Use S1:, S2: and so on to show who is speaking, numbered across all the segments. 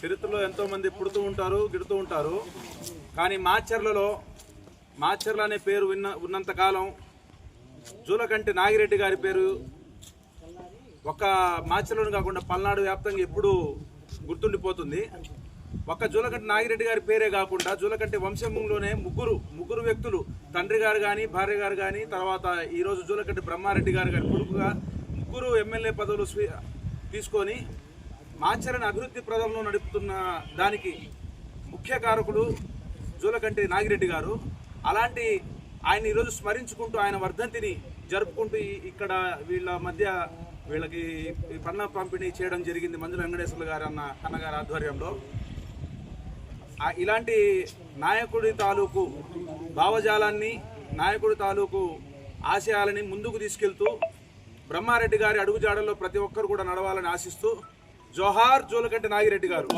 S1: చరిత్రలో ఎంతోమంది పుడుతూ ఉంటారు గిడుతూ ఉంటారు. కానీ మాచర్లలో మాచర్ల అనే పేరు విన్న ఉన్నంతకాలం జూలకంటి నాగిరెడ్డి గారి పేరు ఒక మాచర్లను కాకుండా పల్నాడు వ్యాప్తంగా ఎప్పుడూ గుర్తుండిపోతుంది. ఒక్క జూలకంటి నాగిరెడ్డి గారి పేరే కాకుండా జూలకంటి వంశంలోనే ముగ్గురు ముగ్గురు వ్యక్తులు తండ్రి గారు కానీ భార్య గారు కానీ తర్వాత ఈరోజు జూలకంటి బ్రహ్మారెడ్డి గారు కానీ కొడుకుగా ముగ్గురు ఎమ్మెల్యే పదవులు స్వీ తీసుకొని మాచరణ అభివృద్ధి ప్రదంలో నడుపుతున్న దానికి ముఖ్య కారకుడు జూలకంటి నాగిరెడ్డి గారు. అలాంటి ఆయన ఈరోజు స్మరించుకుంటూ ఆయన వర్ధంతిని జరుపుకుంటూ ఇక్కడ వీళ్ళ మధ్య వీళ్ళకి ఈ పన్ను పంపిణీ చేయడం జరిగింది మంజుల వెంకటేశ్వర గారు అన్న అన్నగారి ఆధ్వర్యంలో. ఇలాంటి నాయకుడి తాలూకు భావజాలాన్ని నాయకుడి తాలూకు ఆశయాలని ముందుకు తీసుకెళ్తూ బ్రహ్మారెడ్డి గారి అడుగుజాడల్లో ప్రతి ఒక్కరు కూడా నడవాలని ఆశిస్తూ జోహార్ జోలకంటి నాగిరెడ్డి గారు.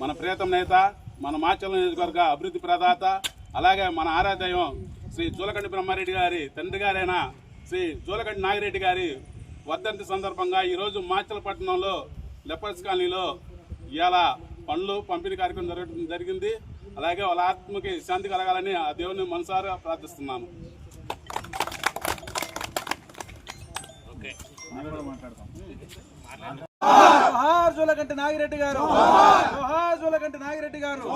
S2: మన ప్రియతమ నేత మన మాచల నియోజకవర్గ అభివృద్ధి ప్రదాత అలాగే మన ఆరాధ్యం శ్రీ జూలకండి బ్రహ్మారెడ్డి గారి తండ్రి గారైన శ్రీ జూలకండి నాగిరెడ్డి గారి వర్ధంతి సందర్భంగా ఈరోజు మాచలపట్నంలో లెపర్స్ కాలనీలో ఇవాళ పండ్లు పంపిణీ కార్యక్రమం జరగడం జరిగింది. అలాగే వాళ్ళ ఆత్మకి శాంతి కలగాలని ఆ దేవుని మనసారా ప్రార్థిస్తున్నాము.
S1: జోలకంటి నాగిరెడ్డి గారు. జోలకంటి నాగిరెడ్డి గారు.